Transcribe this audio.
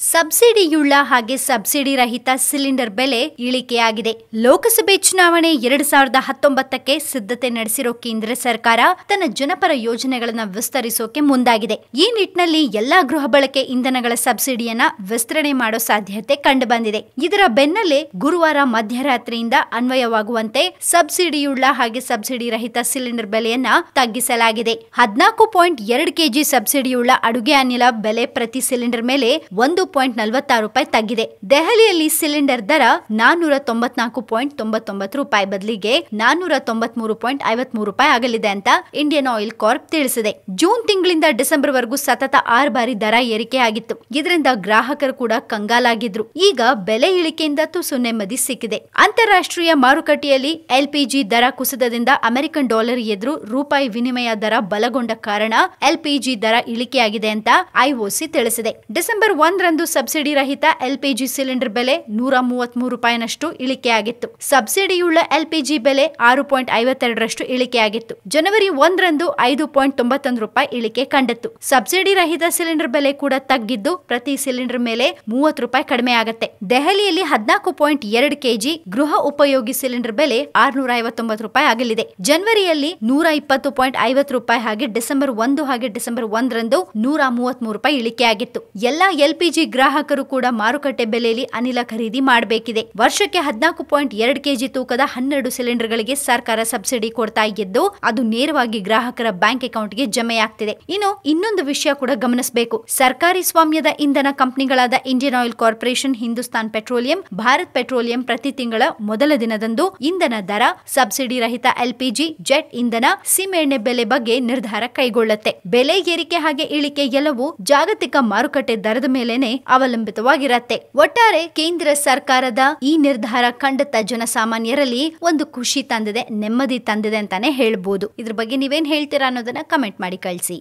ಸಬ್ಸಿಡಿಯುಳ್ಳ ಹಾಗೆ ಸಬ್ಸಿಡಿ ರಹಿತ ಸಿಲಿಂಡರ್ ಬೆಲೆ ಇಳಿಕೆಯಾಗಿದೆ. ಲೋಕಸಭೆ ಚುನಾವಣೆ ಎರಡ್ ಸಾವಿರದ ಹತ್ತೊಂಬತ್ತಕ್ಕೆ ಸಿದ್ಧತೆ ನಡೆಸಿರೋ ಕೇಂದ್ರ ಸರ್ಕಾರ ತನ್ನ ಜನಪರ ಯೋಜನೆಗಳನ್ನು ವಿಸ್ತರಿಸೋಕೆ ಮುಂದಾಗಿದೆ. ಈ ನಿಟ್ಟಿನಲ್ಲಿ ಎಲ್ಲಾ ಗೃಹ ಬಳಕೆ ಇಂಧನಗಳ ಸಬ್ಸಿಡಿಯನ್ನ ವಿಸ್ತರಣೆ ಮಾಡೋ ಸಾಧ್ಯತೆ ಕಂಡುಬಂದಿದೆ. ಇದರ ಬೆನ್ನಲ್ಲೇ ಗುರುವಾರ ಮಧ್ಯರಾತ್ರಿಯಿಂದ ಅನ್ವಯವಾಗುವಂತೆ ಸಬ್ಸಿಡಿಯುಳ್ಳ ಹಾಗೆ ಸಬ್ಸಿಡಿ ರಹಿತ ಸಿಲಿಂಡರ್ ಬೆಲೆಯನ್ನ ತಗ್ಗಿಸಲಾಗಿದೆ. ಹದಿನಾಲ್ಕು ಪಾಯಿಂಟ್ ಎರಡು ಕೆಜಿ ಸಬ್ಸಿಡಿಯುಳ್ಳ ಅಡುಗೆ ಅನಿಲ ಬೆಲೆ ಪ್ರತಿ ಸಿಲಿಂಡರ್ ಮೇಲೆ ಒಂದು ಪಾಯಿಂಟ್ ನಲವತ್ತಾರು ರೂಪಾಯಿ ತಗ್ಗಿದೆ. ದೆಹಲಿಯಲ್ಲಿ ಸಿಲಿಂಡರ್ ದರ ನಾನ್ನೂರ ತೊಂಬತ್ನಾಲ್ಕು ಪಾಯಿಂಟ್ ತೊಂಬತ್ತೊಂಬತ್ತು ರೂಪಾಯಿ ಬದಲಿಗೆ ನಾನ್ನೂರ ತೊಂಬತ್ಮೂರು ಪಾಯಿಂಟ್ ಐವತ್ಮೂರು ರೂಪಾಯಿ ಆಗಲಿದೆ ಅಂತ ಇಂಡಿಯನ್ ಆಯಿಲ್ ಕಾರ್ಪ್ ತಿಳಿಸಿದೆ. ಜೂನ್ ತಿಂಗಳಿಂದ ಡಿಸೆಂಬರ್ ವರೆಗೂ ಸತತ ಆರು ಬಾರಿ ದರ ಏರಿಕೆ ಆಗಿತ್ತು ಇದರಿಂದ ಗ್ರಾಹಕರು ಕೂಡ ಕಂಗಾಲಾಗಿದ್ರು. ಈಗ ಬೆಲೆ ಇಳಿಕೆಯಿಂದ ತುಸು ನೆಮ್ಮದಿ ಸಿಕ್ಕಿದೆ. ಅಂತಾರಾಷ್ಟ್ರೀಯ ಮಾರುಕಟ್ಟೆಯಲ್ಲಿ ಎಲ್ಪಿಜಿ ದರ ಕುಸಿತದಿಂದ ಅಮೆರಿಕನ್ ಡಾಲರ್ ಎದುರು ರೂಪಾಯಿ ವಿನಿಮಯ ದರ ಬಲಗೊಂಡ ಕಾರಣ ಎಲ್ಪಿಜಿ ದರ ಇಳಿಕೆಯಾಗಿದೆ ಅಂತ ಐಒಸಿ ತಿಳಿಸಿದೆ. ಡಿಸೆಂಬರ್ ಒಂದರಂದು ಸಬ್ಸಿಡಿ ರಹಿತ ಎಲ್ಪಿಜಿ ಸಿಲಿಂಡರ್ ಬೆಲೆ ನೂರ ಮೂವತ್ಮೂರು ರೂಪಾಯಿನಷ್ಟು ಇಳಿಕೆಯಾಗಿತ್ತು. ಸಬ್ಸಿಡಿಯುಳ್ಳ ಎಲ್ಪಿಜಿ ಬೆಲೆ ಆರು ಪಾಯಿಂಟ್ ಐವತ್ತೆರಡರಷ್ಟು ಇಳಿಕೆಯಾಗಿತ್ತು. ಜನವರಿ ಒಂದರಂದು ಐದು ಪಾಯಿಂಟ್ ತೊಂಬತ್ತೊಂದು ರೂಪಾಯಿ ಇಳಿಕೆ ಕಂಡಿತ್ತು. ಸಬ್ಸಿಡಿ ರಹಿತ ಸಿಲಿಂಡರ್ ಬೆಲೆ ಕೂಡ ತಗ್ಗಿದ್ದು ಪ್ರತಿ ಸಿಲಿಂಡರ್ ಮೇಲೆ ಮೂವತ್ತು ರೂಪಾಯಿ ಕಡಿಮೆ ಆಗುತ್ತೆ ದೆಹಲಿಯಲ್ಲಿ ಹದಿನಾಲ್ಕು ಪಾಯಿಂಟ್ ಎರಡು ಕೆಜಿ ಗೃಹ ಉಪಯೋಗಿ ಸಿಲಿಂಡರ್ ಬೆಲೆ ಆರ್ನೂರ ಐವತ್ತೊಂಬತ್ತು ರೂಪಾಯಿ ಆಗಲಿದೆ. ಜನವರಿಯಲ್ಲಿ ನೂರ ಇಪ್ಪತ್ತು ಪಾಯಿಂಟ್ ಐವತ್ತು ರೂಪಾಯಿ ಹಾಗೆ ಡಿಸೆಂಬರ್ ಒಂದು ಹಾಗೆ ಡಿಸೆಂಬರ್ ಒಂದರಂದು ನೂರ ಮೂವತ್ಮೂರು ರೂಪಾಯಿ ಇಳಿಕೆಯಾಗಿತ್ತು. ಎಲ್ಲಾ ಎಲ್ಪಿಜಿ ಗ್ರಾಹಕರು ಕೂಡ ಮಾರುಕಟ್ಟೆ ಬೆಲೆಯಲ್ಲಿ ಅನಿಲ ಖರೀದಿ ಮಾಡಬೇಕಿದೆ. ವರ್ಷಕ್ಕೆ ಹದಿನಾಲ್ಕು ಪಾಯಿಂಟ್ ಎರಡು ಕೆಜಿ ತೂಕದ ಹನ್ನೆರಡು ಸಿಲಿಂಡರ್ಗಳಿಗೆ ಸರ್ಕಾರ ಸಬ್ಸಿಡಿ ಕೊಡ್ತಾ ಇದ್ದು, ಅದು ನೇರವಾಗಿ ಗ್ರಾಹಕರ ಬ್ಯಾಂಕ್ ಅಕೌಂಟ್ಗೆ ಜಮೆಯಾಗ್ತಿದೆ. ಇನ್ನು ಇನ್ನೊಂದು ವಿಷಯ ಕೂಡ ಗಮನಿಸಬೇಕು. ಸರ್ಕಾರಿ ಸ್ವಾಮ್ಯದ ಇಂಧನ ಕಂಪನಿಗಳಾದ Indian oil corporation, Hindustan petroleum, Bharat petroleum ಪ್ರತಿ ತಿಂಗಳ ಮೊದಲ ದಿನದಂದು ಇಂಧನ ದರ, ಸಬ್ಸಿಡಿ ರಹಿತ ಎಲ್ಪಿಜಿ, ಜೆಟ್ ಇಂಧನ ಸೀಮೆಎಣ್ಣೆ ಬೆಲೆ ಬಗ್ಗೆ ನಿರ್ಧಾರ ಕೈಗೊಳ್ಳುತ್ತೆ. ಬೆಲೆ ಏರಿಕೆ ಹಾಗೆ ಇಳಿಕೆ ಎಲ್ಲವೂ ಜಾಗತಿಕ ಮಾರುಕಟ್ಟೆ ದರದ ಮೇಲೇನೆ ಅವಲಂಬಿತವಾಗಿರತ್ತೆ. ಒಟ್ಟಾರೆ ಕೇಂದ್ರ ಸರ್ಕಾರದ ಈ ನಿರ್ಧಾರ ಖಂಡಿತ ಜನಸಾಮಾನ್ಯರಲ್ಲಿ ಒಂದು ಖುಷಿ ತಂದಿದೆ, ನೆಮ್ಮದಿ ತಂದಿದೆ ಅಂತಾನೆ ಹೇಳ್ಬೋದು. ಇದ್ರ ಬಗ್ಗೆ ನೀವೇನ್ ಹೇಳ್ತೀರಾ ಅನ್ನೋದನ್ನ ಕಮೆಂಟ್ ಮಾಡಿ ಕಳಿಸಿ.